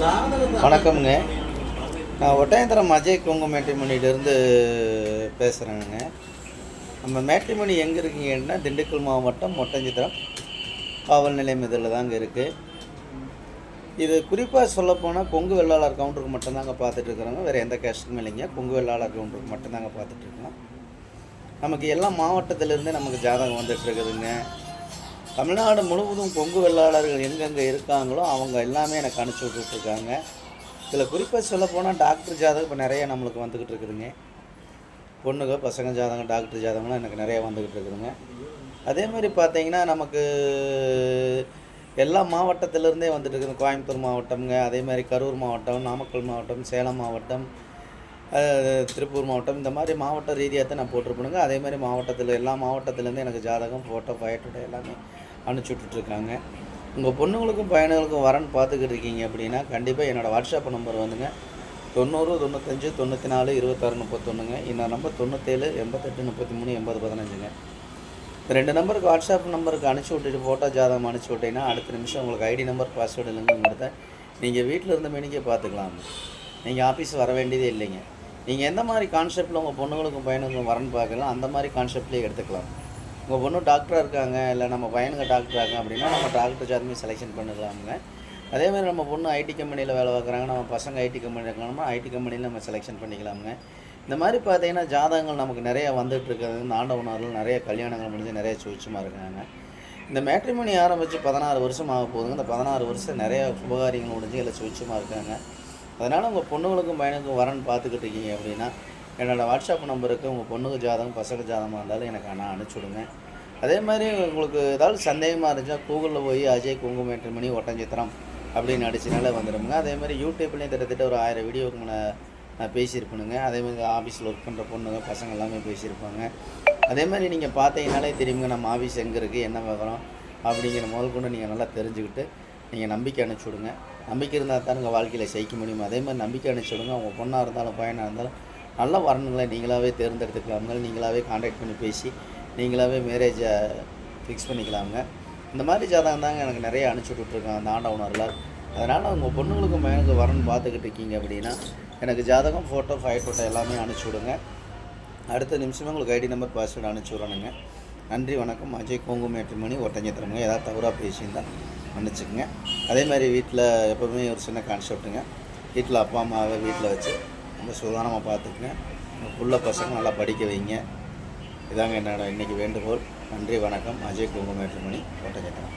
வணக்கம்ங்க. நான் ஒட்டாயந்திரம் அஜய் கொங்கு மேட்ரிமணிலேருந்து பேசுகிறேங்க நம்ம மேட்ரிமணி எங்கே இருக்கீங்கன்னா திண்டுக்கல் மாவட்டம் ஒட்டஞ்சித்திரம் காவல் நிலையம் இதில் தாங்க இருக்குது இது குறிப்பாக சொல்லப்போனால் கொங்கு வெள்ளாளர் கவுண்டருக்கு மட்டும்தாங்க பார்த்துட்டு வேறு எந்த கேஸ்ட்டுமே இல்லைங்க. கொங்கு வெள்ளாளர் கவுண்டருக்கு மட்டும்தாங்க பார்த்துட்டு இருக்கோம். நமக்கு எல்லா மாவட்டத்திலேருந்து நமக்கு ஜாதகம் வந்துட்டு இருக்குதுங்க. தமிழ்நாடு முழுவதும் கொங்கு வெள்ளாளர்கள் எங்கெங்கே இருக்காங்களோ அவங்க எல்லாமே எனக்கு அனுப்பிச்சி விட்டுட்ருக்காங்க. இதில் குறிப்பாக சொல்லப்போனால் டாக்டர் ஜாதகம் இப்போ நிறைய நம்மளுக்கு வந்துக்கிட்டு இருக்குதுங்க. பொண்ணுங்க பசங்க ஜாதகம் டாக்டர் ஜாதகம்லாம் எனக்கு நிறைய வந்துக்கிட்டு இருக்குதுங்க. அதே மாதிரி பார்த்தீங்கன்னா நமக்கு எல்லா மாவட்டத்திலேருந்தே வந்துட்டு இருக்குது. கோயம்புத்தூர் மாவட்டம்ங்க அதே மாதிரி கரூர் மாவட்டம் நாமக்கல் மாவட்டம் சேலம் மாவட்டம் திருப்பூர் மாவட்டம் இந்த மாதிரி மாவட்ட ரீதியாக தான் நான் போட்டிருப்பேனுங்க. அதே மாதிரி மாவட்டத்தில் எல்லா மாவட்டத்துலேருந்து எனக்கு ஜாதகம் ஃபோட்டோ பயோட்டோ எல்லாமே அனுப்பிச்சி விட்டுட்ருக்காங்க. உங்கள் பொண்ணுங்களுக்கும் பையனுங்களுக்கும் வரன்னு பார்த்துக்கிட்டு இருக்கீங்க அப்படின்னா கண்டிப்பாக என்னோடய வாட்ஸ்அப் நம்பர் வந்துங்க. தொண்ணூறு தொண்ணூத்தஞ்சு தொண்ணூற்றி நாலு இருபத்தாறு முப்பத்தொன்றுங்க இன்னொரு நம்பர் தொண்ணூற்றேழு எண்பத்தெட்டு முப்பத்தி மூணு எண்பது பதினஞ்சுங்க. இந்த ரெண்டு நம்பருக்கு வாட்ஸ்அப் நம்பருக்கு அனுப்பிச்சி விட்டுட்டு ஃபோட்டோ ஜாதகம் அனுப்பிச்சி விட்டீங்கன்னா அடுத்த நிமிஷம் உங்களுக்கு ஐடி நம்பர் பாஸ்வேர்டு இல்லைங்க நீங்கள் வீட்டில் இருந்த மேனிக்கே பார்த்துக்கலாம். நீங்கள் ஆஃபீஸ் வர வேண்டியதே இல்லைங்க. நீங்கள் எந்த மாதிரி கான்செப்டில் உங்கள் பொண்ணுங்களுக்கும் பையனுக்கும் வரன்னு பார்க்கலாம். அந்த மாதிரி கான்செப்ட்லேயே எடுத்துக்கலாம். உங்கள் பொண்ணு டாக்டராக இருக்காங்க இல்லை நம்ம பையனுங்க டாக்டராக அப்படின்னா நம்ம டாக்டர் ஜாதமே செலெக்ஷன் பண்ணிடலாமுங்க. அதே மாதிரி நம்ம பொண்ணு ஐடி கம்பெனியில் வேலை பார்க்குறாங்க நம்ம பசங்க ஐடி கம்பெனி இருக்காங்கன்னா ஐடி கம்பெனியில் நம்ம செலெக்ஷன் பண்ணிக்கலாமுங்க. இந்த மாதிரி பார்த்தீங்கன்னா ஜாதகங்கள் நமக்கு நிறைய வந்துட்டு இருக்கிறது இந்த ஆண்டவனாரில் நிறைய கல்யாணங்கள் முடிஞ்சு நிறைய சுவிச்சமாக இருக்காங்க. இந்த மேட்ரிமோனி ஆரம்பித்து பதினாறு வருஷம் ஆக போகுதுங்க. இந்த பதினாறு வருஷம் நிறைய சுபகாரியங்கள் முடிஞ்சு இல்லை சுவிச்சமாக இருக்காங்க. அதனால் உங்கள் பொண்ணுங்களுக்கும் பையனுக்கும் வரன்னு பார்த்துக்கிட்டு இருக்கீங்க அப்படின்னா என்னோடய வாட்ஸ்அப் நம்பருக்கு உங்கள் பொண்ணுக்கு ஜாதகம் பசங்க ஜாதகமாக இருந்தாலும் எனக்கு நான் அனுப்பிச்சி விடுங்க அதே மாதிரி உங்களுக்கு ஏதாவது சந்தேகமாக இருந்துச்சுன்னா கூகுளில் போய் அஜய் குங்கு மணி ஒட்டஞ்சித்திரம் அப்படின்னு அடிச்சனால வந்துடுங்க அதே மாதிரி யூடியூப்லேயும் கிட்டத்தட்ட ஒரு ஆயிரம் வீடியோவுக்கு மேலே நான் பேசியிருப்பேனுங்க. அதே மாதிரி ஆஃபீஸில் ஒர்க் பண்ணுற பொண்ணுங்க பசங்க எல்லாமே பேசியிருப்பாங்க. அதே மாதிரி நீங்கள் பார்த்தீங்கனாலே தெரியுங்க நம்ம ஆஃபீஸ் எங்கே இருக்குது என்ன விவரம் அப்படிங்கிற முதல் கொண்டு நீங்கள் நல்லா தெரிஞ்சுக்கிட்டு நீங்கள் நம்பிக்கை அனுப்பிச்சி விடுங்க நம்பிக்கை இருந்தால் தான் உங்கள் வாழ்க்கையில் ஜெயிக்க முடியும். அதே மாதிரி நம்பிக்கை அனுப்பிச்சி விடுங்க உங்கள் பொண்ணாக இருந்தாலும் பையனாக இருந்தாலும் நல்ல வரணுங்களை நீங்களாகவே தேர்ந்தெடுத்துக்கலாமுங்க நீங்களாகவே காண்டாக்ட் பண்ணி பேசி நீங்களாகவே மேரேஜை ஃபிக்ஸ் பண்ணிக்கலாமுங்க. இந்த மாதிரி ஜாதகம் தாங்க எனக்கு நிறைய அனுப்பிச்சி விட்ருக்காங்க அந்த ஆண்டவனரில் அதனால் உங்கள் பொண்ணுங்களுக்கும் எனக்கு வரணும் பார்த்துக்கிட்டு இருக்கீங்க அப்படின்னா எனக்கு ஜாதகம் ஃபோட்டோ ஃபைவ் ஃபோட்டோ எல்லாமே அனுப்பிச்சி விடுங்க. அடுத்த நிமிஷமே உங்களுக்கு ஐடி நம்பர் பாஸ்வேர்டு அனுப்பிச்சி விடணுங்க. நன்றி வணக்கம். அஜய் கோங்கு மேட்ரிமணி ஒட்டஞ்சத்திரமுங்க ஏதாவது தவறாக பேசியிருந்தால் மன்னிச்சுக்கங்க. அதே மாதிரி வீட்டில் எப்போவுமே ஒரு சின்ன கான்செப்ட்டுங்க வீட்டில் அப்பா அம்மாவை வீட்டில் வச்சு ரொம்ப சுதானமாக பார்த்துக்குங்க. உங்கள் புள்ள பசங்க நல்லா படிக்க வைங்க. இதாங்க என்னோட இன்றைக்கி வேண்டுகோள். நன்றி வணக்கம். அஜய் குங்குமேற்றுமணி கோட்டை கேட்டேன்